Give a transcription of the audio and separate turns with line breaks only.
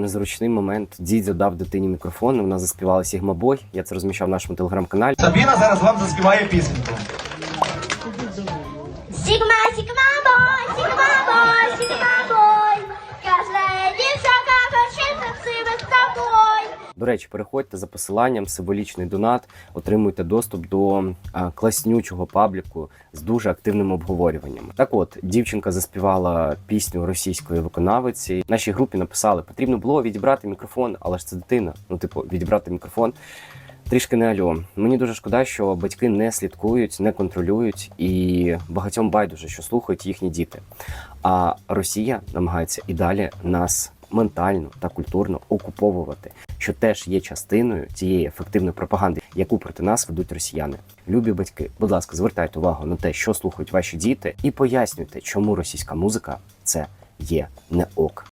Незручний момент. Дідзю дав дитині мікрофон. Вона заспівала Сігмабой. Я це розміщав в нашому телеграм-каналі.
Сабіна зараз вам заспіває пісеньку.
До речі, переходьте за посиланням символічний донат, отримуйте доступ до класнючого пабліку з дуже активним обговорюванням. Так от, дівчинка заспівала пісню російської виконавиці. Нашій групі написали, потрібно було відібрати мікрофон, але ж це дитина. Ну, типу, відібрати мікрофон. Трішки не альо. Мені дуже шкода, що батьки не слідкують, не контролюють і багатьом байдуже, що слухають їхні діти. А Росія намагається і далі нас ментально та культурно окуповувати, що теж є частиною цієї ефективної пропаганди, яку проти нас ведуть росіяни. Любі батьки, будь ласка, звертайте увагу на те, що слухають ваші діти, і пояснюйте, чому російська музика це є не ок.